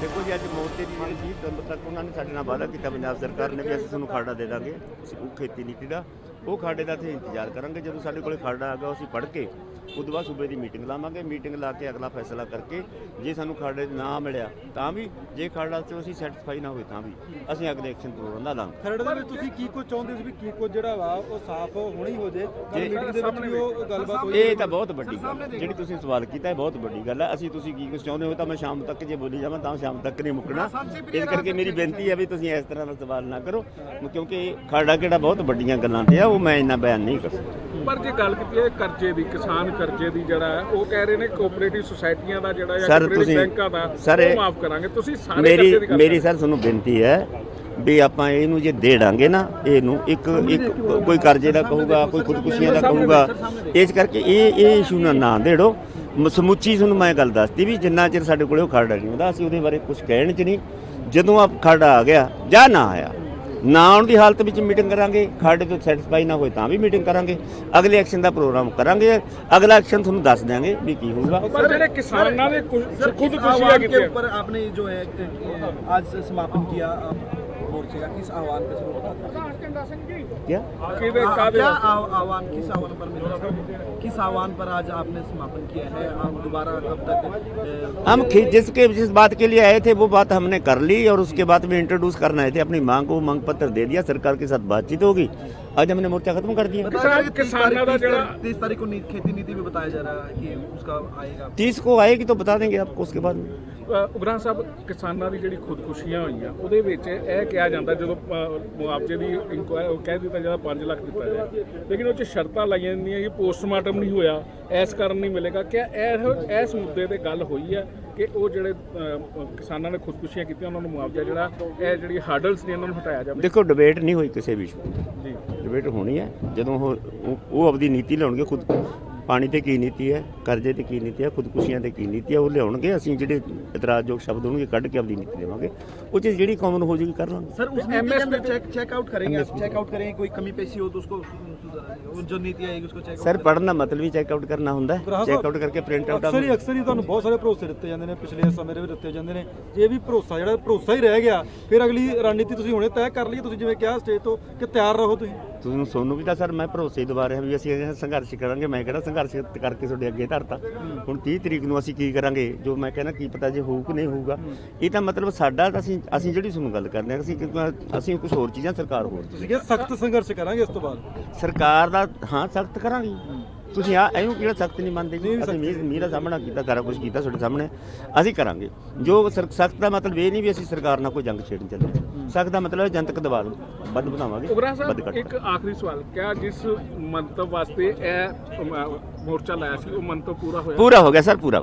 ਦੇਖੋ ਜੀ, ਅੱਜ ਮੋਰਚੇ ਦੀ ਜਿਹੜੀ 20 ਦਸੰਬਰ ਤੱਕ ਉਹਨਾਂ ਨੇ ਸਾਡੇ ਨਾਲ ਵਾਅਦਾ ਕੀਤਾ, ਪੰਜਾਬ ਸਰਕਾਰ ਨੇ ਵੀ ਅਸੀਂ ਤੁਹਾਨੂੰ ਖਾੜਾ ਦੇ ਦਾਂਗੇ ਖੇਤੀ ਨੀਤੀ ਦਾ ਉਹ ਖਾੜੇ ਦਾ ਅਸੀਂ ਇੰਤਜ਼ਾਰ ਕਰਾਂਗੇ। ਜਦੋਂ ਸਾਡੇ ਕੋਲੇ ਖਾੜਾ ਆਗਾ ਅਸੀਂ ਪੜ੍ਹ ਕੇ ਉਦੋਂ ਬਾਅਦ ਸੂਬੇ ਦੀ ਮੀਟਿੰਗ ਲਾਵਾਂਗੇ। ਮੀਟਿੰਗ ਲਾ ਕੇ ਅਗਲਾ ਫੈਸਲਾ ਕਰਕੇ ਜੇ ਸਾਨੂੰ ਖਾੜੇ ਨਾ ਮਿਲਿਆ ਤਾਂ ਵੀ ਜੇ ਖਾੜਾ ਚ ਅਸੀਂ ਸੈਟੀਸਫਾਈ ਨਾ ਹੋਏ ਤਾਂ ਵੀ ਅਸੀਂ ਅਗਲੇ ਐਕਸ਼ਨ ਤੋਂ ਦਾ ਲਾਂਗੇ। ਖਰੜ ਦੇ ਵਿੱਚ ਤੁਸੀਂ ਕੀ ਕੁਝ ਚਾਹੁੰਦੇ ਸੀ ਵੀ ਕੀ ਕੁਝ ਜਿਹੜਾ ਵਾ ਉਹ ਸਾਫ਼ ਹੋਣੀ ਹੋ ਜੇ? ਮੀਟਿੰਗ ਦੇ ਵਿੱਚ ਵੀ ਉਹ ਗੱਲਬਾਤ ਹੋਈ ਇਹ ਤਾਂ ਬਹੁਤ ਵੱਡੀ ਗੱਲ ਹੈ। ਜਿਹੜੀ ਤੁਸੀਂ ਸਵਾਲ ਕੀਤਾ ਹੈ ਬਹੁਤ ਵੱਡੀ ਗੱਲ ਹੈ। ਅਸੀਂ ਤੁਸੀਂ ਕੀ ਕੁਝ ਚਾਹੁੰਦੇ ਹੋ ਤਾਂ ਮੈਂ ਸ਼ਾਮ ਤੱਕ ਜੇ ਬੋਲੀ ਜਾਵਾਂ ਤਾਂ ਸ਼ਾਮ ਤੱਕ ਨਹੀਂ ਮੁੱਕਣਾ। ਇਸ ਕਰਕੇ ਮੇਰੀ ਬੇਨਤੀ ਹੈ ਵੀ ਤੁਸੀਂ ਇਸ ਤਰ੍ਹਾਂ ਦਾ ਸਵਾਲ ਨਾ ਕਰੋ ਕਿਉਂਕਿ ਖਾੜਾ ਕਿਹੜਾ ਬਹੁਤ ਵੱਡੀਆਂ ਗੱਲਾਂ ਤੇ ਆ ਉਹ ਮੈਂ ਇੰਨਾ ਬਿਆਨ ਨਹੀਂ ਕਰ ਸਕਦਾ। ਪਰ ਜੇ ਗੱਲ ਕੀਤੀ ਹੈ ਕਰਜ਼ੇ ਦੀ ਕਿਸਾਨ ਕਰਜ਼ੇ ਦੀ ਜਿਹੜਾ ਹੈ, ਉਹ ਕਹਿ ਰਹੇ ਨੇ ਕੋਆਪਰੇਟਿਵ ਸੁਸਾਇਟੀਆਂ ਦਾ ਜਿਹੜਾ ਜਾਂ Sir, ਕੋਆਪਰੇਟਿਵ ਤੁਸੀਂ- ਬੈਂਕਾਂ ਦਾ Sir, ਉਹ ਇਹ- ਮਾਫ ਕਰਾਂਗੇ। ਤੁਸੀਂ ਸਾਰੇ ਮੇਰੀ ਕਰਜ਼ੇ ਦੀ ਗੱਲ ਮੇਰੀ ਸਰ ਤੁਹਾਨੂੰ ਬੇਨਤੀ ਹੈ ਵੀ ਆਪਾਂ ਇਹਨੂੰ ਜੇ ਦੇ ਡਾਂਗੇ ਨਾ ਇਹਨੂੰ ਇੱਕ ਇੱਕ ਕੋਈ ਕਰਜ਼ੇ ਦਾ ਕਹੂਗਾ ਕੋਈ ਖੁਦਕੁਸ਼ੀਆਂ ਦਾ ਕਹੂਗਾ। ਇਸ ਕਰਕੇ ਇਹ ਇਹ ਇਸ਼ੂ ਨਾ ਨਾ ਦੇੜੋ। ਮ- ਸਮੁੱਚੀ ਤੁਹਾਨੂੰ ਮੈਂ ਗੱਲ ਦੱਸਤੀ ਵੀ ਜਿੰਨਾ ਚਿਰ ਸਾਡੇ ਕੋਲੇ ਉਹ ਖਰੜਾ ਨਹੀਂ ਹੁੰਦਾ ਅਸੀਂ ਉਹਦੇ ਬਾਰੇ ਕੁਝ ਕਹਿਣ ਚ ਨਹੀਂ। ਜਦੋਂ ਆ ਖਰੜਾ ਆ ਗਿਆ ਜਾਂ ਨਾ ਆਇਆ ਨਾ ਆਉਣ ਦੀ ਹਾਲਤ ਵਿੱਚ ਮੀਟਿੰਗ ਕਰਾਂਗੇ ਸਾਡੇ ਤੋਂ ਸੈਟੀਸਫਾਈ ਨਾ ਹੋਏ ਤਾਂ ਵੀ ਮੀਟਿੰਗ ਕਰਾਂਗੇ। ਅਗਲੇ ਐਕਸ਼ਨ ਦਾ ਪ੍ਰੋਗਰਾਮ ਕਰਾਂਗੇ। ਅਗਲਾ ਐਕਸ਼ਨ ਤੁਹਾਨੂੰ ਦੱਸ ਦਿਆਂਗੇ ਵੀ ਕੀ ਹੋਊਗਾ। ਪਰ ਜਿਹੜੇ ਕਿਸਾਨਾਂ ਨੇ ਖੁਦਕੁਸ਼ੀਆਂ ਕੀਤੀ ਹੈ। ਉੱਪਰ ਆਪਨੇ ਜੋ ਹੈ ਅੱਜ ਸਮਾਪਨ ਕੀਤਾ। मोर्चे का किस आह्वान पे शुरू क्या? क्या आह्वान किस आह्वान पर किस आह्वान पर आज आपने समापन किया है? आप दोबारा कब तक हम जिसके जिस बात के लिए आए थे वो बात हमने कर ली और उसके बाद में इंट्रोड्यूस करना आए थे। अपनी मांग को मांग पत्र दे दिया सरकार के साथ बातचीत होगी। आज हमने मोर्चा खत्म कर दिया बताया जा रहा है कि तीस किसानों तारीख- का तीस जरा- तारीख- तीस तारीख को नी- खेती नीति भी बताया जा रहा है कि उसका आएगा तीस को आएगी तो बता देंगे आपको उसके बाद में ਅ, ਉਗਰਾ ਸਾਹਿਬ ਕਿਸਾਨਾਂ ਦੀ ਜਿਹੜੀ ਖੁਦਕੁਸ਼ੀਆਂ ਹੋਈਆਂ ਉਹਦੇ ਵਿੱਚ ਇਹ ਕਿਹਾ ਜਾਂਦਾ ਜਦੋਂ ਅ, ਮੁਆਵਜ਼ੇ ਦੀ ਇਨਕੁਆਇਰੀ ਉਹ ਕਹਿ ਦਿੱਤਾ ਜਾਂਦਾ 5 ਲੱਖ ਦਿੱਤਾ ਜਾਏ ਲੇਕਿਨ ਉਹ ਚ ਸ਼ਰਤਾਂ ਲਾਈਆਂ ਜਾਂਦੀਆਂ ਕਿ ਪੋਸਟਮਾਰਟਮ ਨਹੀਂ ਹੋਇਆ ਇਸ ਕਾਰਨ ਨਹੀਂ ਮਿਲੇਗਾ ਕਿ ਇਹ ਇਸ ਮੁੱਦੇ ਤੇ ਗੱਲ ਹੋਈ ਹੈ ਕਿ ਉਹ ਜਿਹੜੇ ਕਿਸਾਨਾਂ ਨੇ ਖੁਦਕੁਸ਼ੀਆਂ ਕੀਤੀਆਂ ਉਹਨਾਂ ਨੂੰ ਮੁਆਵਜ਼ਾ ਜਿਹੜਾ ਇਹ ਜਿਹੜੀ ਹਾਰਡਲਸ ਨੇ ਇਹਨਾਂ ਨੂੰ ਹਟਾਇਆ ਜਾਵੇ। ਦੇਖੋ ਡਿਬੇਟ ਨਹੀਂ ਹੋਈ ਕਿਸੇ ਵੀ ਇਸ਼ੂ ਜੀ। ਡਿਬੇਟ ਹੋਣੀ ਹੈ। ਜਦੋਂ ਉਹ ਉਹ- ਆਪਦੀ ਨੀਤੀ ਲਿਆਉਣਗੇ ਖੁਦ ਪਾਣੀ ਤੇ ਕੀ ਨੀਤੀ ਹੈ ਕਰਜ਼ੇ ਤੇ ਕੀ ਨੀਤੀ ਹੈ ਖੁਦਕੁਸ਼ੀਆਂ ਤੇ ਕੀ ਨੀਤੀ ਹੈ ਉਹ ਲਿਆਉਣਗੇ ਅਸੀਂ ਜਿਹੜੇ ਇਤਰਾਜ਼ਯੋਗ ਸ਼ਬਦ ਹੋਣਗੇ ਕੱਢ ਕੇ ਆਪਦੀ ਨੀਤੀ ਦੇਵਾਂਗੇ ਉਹ 'ਚ ਜਿਹੜੀ ਕਾਮਨ ਹੋ जाएगी कर लांगे सर उस नीति के अंदर चेक चेकआउट करेंगे आप चेकआउट करेंगे कोई कमी पेशी हो तो उसको सुधारेंगे। वो जो नीति आएगी उसको चेक ਸਰ ਪੜਨ ਦਾ ਮਤਲਬ ਹੀ ਚੈੱਕ ਆਊਟ ਕਰਨਾ ਹੁੰਦਾ ਹੈ ਗ੍ਰਾਹਕ- ਚੈੱਕ ਆਊਟ ਕਰਕੇ ਪ੍ਰਿੰਟ ਆਊਟ ਅਕਸਰ ਹੀ ਅਕਸਰ ਹੀ ਤੁਹਾਨੂੰ ਬਹੁਤ ਸਾਰੇ ਭਰੋਸੇ ਦਿੱਤੇ ਜਾਂਦੇ ਨੇ ਪਿਛਲੇ ਸਮੇਂ ਦੇ ਵੀ ਦਿੱਤੇ ਜਾਂਦੇ ਨੇ ਜੇ ਵੀ ਭਰੋਸਾ ਜਿਹੜਾ ਭਰੋਸਾ ਹੀ ਰਹਿ ਗਿਆ ਫਿਰ ਅਗਲੀ ਰਣਨੀਤੀ ਤੁਸੀਂ ਹੁਣੇ ਤੈਅ ਕਰ ਲਈ ਤੁਸੀਂ ਜਿਵੇਂ ਕਿਹਾ ਸਟੇਜ ਤੋਂ ਕਿ ਤਿਆਰ ਰਹੋ ਤੁਸੀਂ ਤੁਹਾਨੂੰ ਸੋਨੂੰ ਵੀ ਤਾਂ ਸਰ ਮੈਂ ਭਰੋਸੇ ਦਵਾ ਰਿਹਾ ਵੀ ਅਸੀਂ ਇਹ ਸੰਘਰਸ਼ ਕਰਾਂਗੇ ਮੈਂ ਕਿਹੜਾ ਸੰਘਰਸ਼ ਕਰਕੇ ਤੁਹਾਡੇ ਅੱਗੇ ਧਰਤਾ। ਹੁਣ 30 ਤਰੀਕ ਨੂੰ ਅਸੀਂ ਕੀ ਕਰਾਂਗੇ? ਜੋ ਮੈਂ ਕਹਿੰਦਾ ਕੀ ਪਤਾ ਜੇ ਹੋਊ ਕਿ ਨਹੀਂ ਹੋਊਗਾ। ਇਹ ਤਾਂ ਮਤਲਬ ਸਾਡਾ ਤਾਂ ਅਸੀਂ ਅਸੀਂ ਜਿਹੜੀ ਤੁਹਾਨੂੰ ਗੱਲ ਕਰਦੇ ਹਾਂ ਅਸੀਂ ਅਸੀਂ ਕੁਝ ਹੋਰ ਚੀਜ਼ਾਂ ਸਰਕਾਰ ਹੋਰ ਤੁਸੀਂ ਕਿਹਾ ਸਖਤ ਸੰਘਰਸ਼ ਕਰਾਂਗੇ ਇਸ ਤੋਂ ਬਾਅਦ। ਸਰਕਾਰ ਦਾ ਹਾਂ ਸਖਤ ਕਰਾਂਗੇ। ਤੁਸੀਂ ਆ ਇਹਨੂੰ ਕਿਹੜਾ ਸਖਤ ਨਹੀਂ ਮੰਨਦੇ ਜੀ ਅਸੀਂ ਮੀਰ ਮੀਰਾ ਸਾਹਮਣਾ ਕੀਤਾ ਸਾਰਾ ਕੁਝ ਕੀਤਾ ਤੁਹਾਡੇ ਸਾਹਮਣੇ। ਅਸੀਂ ਕਰਾਂਗੇ। ਜੋ ਸਖਤ ਦਾ ਮਤਲਬ ਇਹ ਨਹੀਂ ਵੀ ਅਸੀਂ ਸਰਕਾਰ ਨਾਲ ਕੋਈ ਜੰਗ ਛੇੜਨ ਚੱਲੇ। ਸਖਤ ਦਾ ਮਤਲਬ ਹੈ ਜਨਤਕ ਦਬਾਅ ਨੂੰ ਵੱਧ ਬਣਾਵਾਂਗੇ ਉਗਰਾ ਸਾਹਿਬ ਇੱਕ ਆਖਰੀ ਸਵਾਲ। ਕਿਆ ਜਿਸ ਮੰਤਵ ਵਾਸਤੇ ਇਹ ਮੋਰਚਾ ਲਾਇਆ ਸੀ ਉਹ ਮਨ ਤੋਂ ਪੂਰਾ ਹੋਇਆ? ਪੂਰਾ ਹੋ ਗਿਆ ਸਰ ਪੂਰਾ